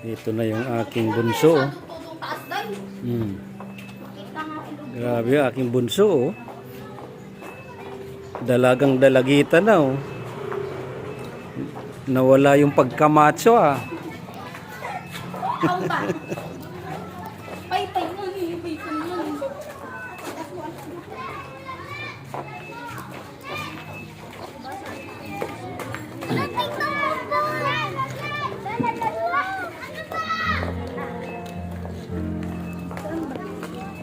Ito na yung aking bunso. oh. Hmm. Grabe yung aking bunso. Oh. Dalagang dalagita na. Oh. Nawala yung pagkamacho ah. Pay-pay mo, hihipay ko naman.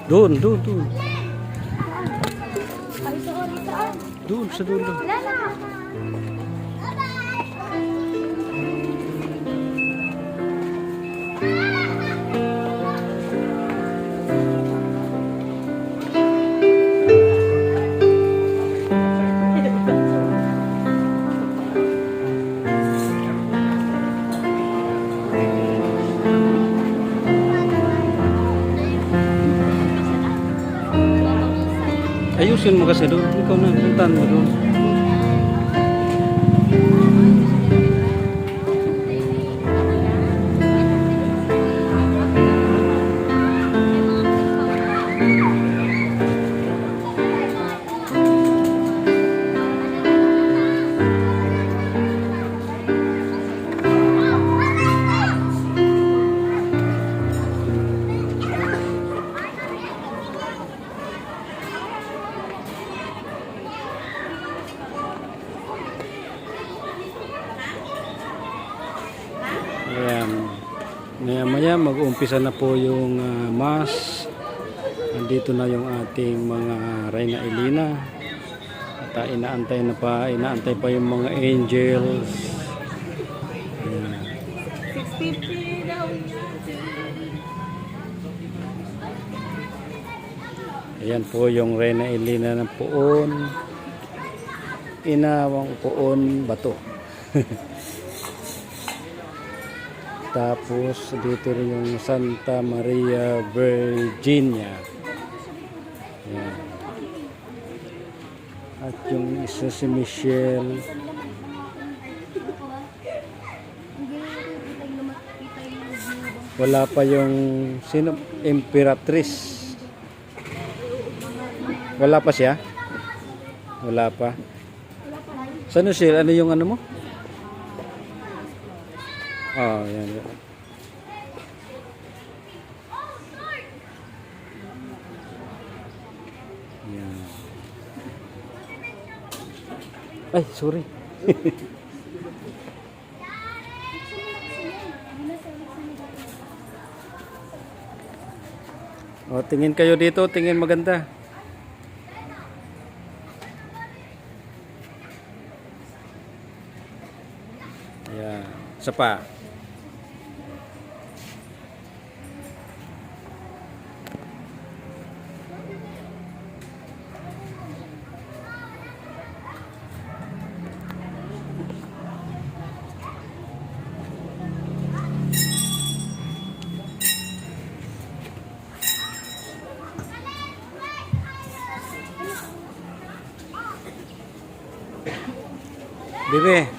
Doon, doon, doon. Doon sa dulo. Lala! Ayusin mo kasi doon. Ikaw na, puntahan mo doon. Maya maya mag-uumpisa na po yung ah, mass. Nandito na yung ating mga Reyna Elena. At ah, inaantay na pa, inaantay pa yung mga angels. Ayan. 650 daw Ayan po yung Reyna Elena ng Puon. Inawang Puon Bato. Tapos dito rin yung Santa Maria Virginia. Ayan. At yung isa si Michelle. Wala pa yung sino Imperatrice. Wala pa siya? Wala pa. Saan siya? Ano yung ano mo? Oh, yan. yan. Yan. Ay, sorry. oh, tingin kayo dito, tingin maganda. Yan. Isa pa. Bebe.